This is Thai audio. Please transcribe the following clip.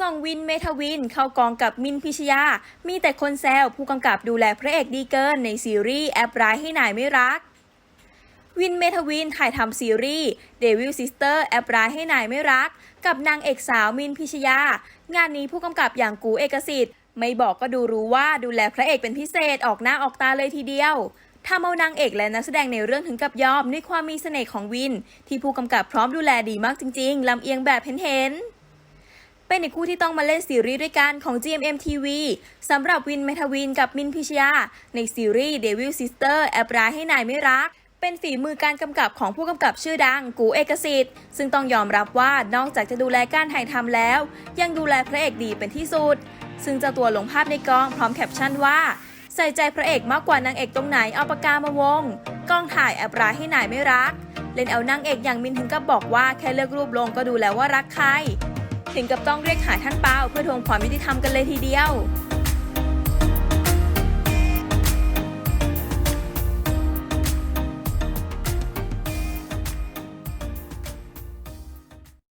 ส่งวินเมทวินเข้ากองกับมินพิชยา มีแต่คนแซวผู้กำกับดูแลพระเอกดีเกินในซีรีส์แอปร้ายให้นายไม่รัก วินเมทวินถ่ายทำซีรีส์ Devil Sister แอปร้ายให้นายไม่รัก กับนางเอกสาวมินพิชยา งานนี้ผู้กำกับอย่างกูเอกสิทธิ์ ไม่บอกก็ดูรู้ว่าดูแลพระเอกเป็นพิเศษออกหน้าออกตาเลยทีเดียวทำเอานางเอกและนักแสดงในเรื่องถึงกับยอมด้วยความมีเสน่ห์ของวิน ที่ผู้กำกับพร้อมดูแลดีมากจริงๆลำเอียงแบบเห็นๆ เป็นอีกคู่ที่ต้องมาเล่นซีรีส์ด้วยกันของ GMM TV สำหรับวินเมทวินกับมินพิชยา ในซีรีส์ Devil Sister แอบร้ายให้นายไม่รักเป็นฝีมือการกำกับของผู้กำกับชื่อดังกูเอกสิทธิ์ ซึ่งต้องยอมรับว่านอกจากจะดูแลการถ่ายทำแล้ว ยังดูแลพระเอกดีเป็นที่สุด ซึ่งเจ้าตัวลงภาพในกองพร้อมแคปชั่นว่า ใส่ใจพระเอกมากกว่านางเอกตรงไหนเอาปากกามาวงกล้องถ่ายแอบร้ายให้นายไม่รัก เล่นเอานางเอกอย่างมินถึงกับบอกว่าแค่เลือกรูปลงก็ดูแล้วว่ารักใคร ถึงกับต้องเรียกหาท่านเปาเพื่อทวงความยุติธรรมกันเลยทีเดียว